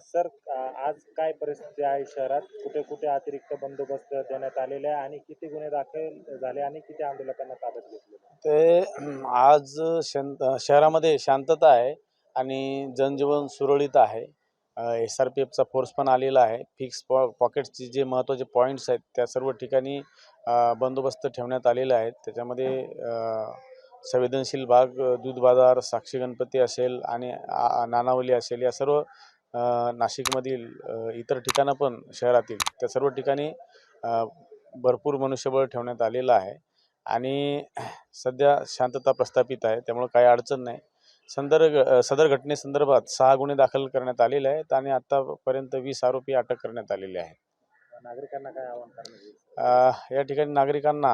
Sir आज काय परिस्थिती आहे शहरात? कुठे कुठे अतिरिक्त बंदोबस्त देण्यात आलेला आहे आणि किती गुन्हे दाखल झाले आणि किती आंदोलकांना ताब्यात घेतले ते आज शांत शहरामध्ये शांतता आहे आणि जनजीवन सुरळीत आहे. एस आर पी एफचा फोर्स पण आलेला आहे. फिक्स पॉ पॉकेट्सचे जे महत्त्वाचे पॉईंट्स आहेत त्या सर्व ठिकाणी बंदोबस्त ठेवण्यात आलेले आहे त्याच्यामध्ये संवेदनशील भाग दूध बाजार साक्षी गणपती असेल आणि नानावली असेल या सर्व नाशिकमधील इतर ठिकाणं पण शहरातील त्या सर्व ठिकाणी भरपूर मनुष्यबळ ठेवण्यात आलेलं आहे. आणि सध्या शांतता प्रस्थापित आहे त्यामुळं काही अडचण नाही. संदर सदर घटनेसंदर्भात सहा गुन्हे दाखल करण्यात आलेले आहेत आणि आत्तापर्यंत वीस आरोपी अटक करण्यात आलेले आहेत. नागरिकांना काय आवाहन अ, या ठिकाणी नागरिकांना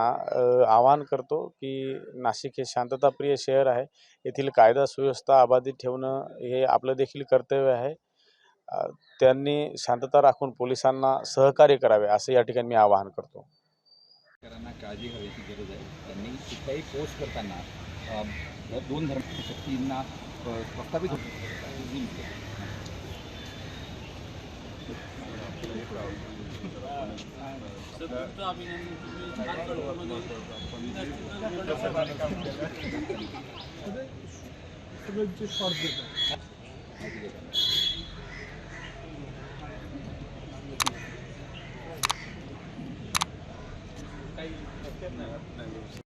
आवाहन करतो की नाशिक हे शांतताप्रिय शहर आहे. येथील कायदा सुव्यवस्था अबाधित ठेवणं हे आपलं देखील कर्तव्य आहे. त्यांनी शांतता राखून पोलिसांना सहकार्य करावे असं या ठिकाणी मी आवाहन करतो. काळजी घ्यायची गरज आहे. त्यांनी कुठल्याही पोस्ट करताना दोन धर्माच्या शक्तींना प्रस्तावित अभिनंदन đây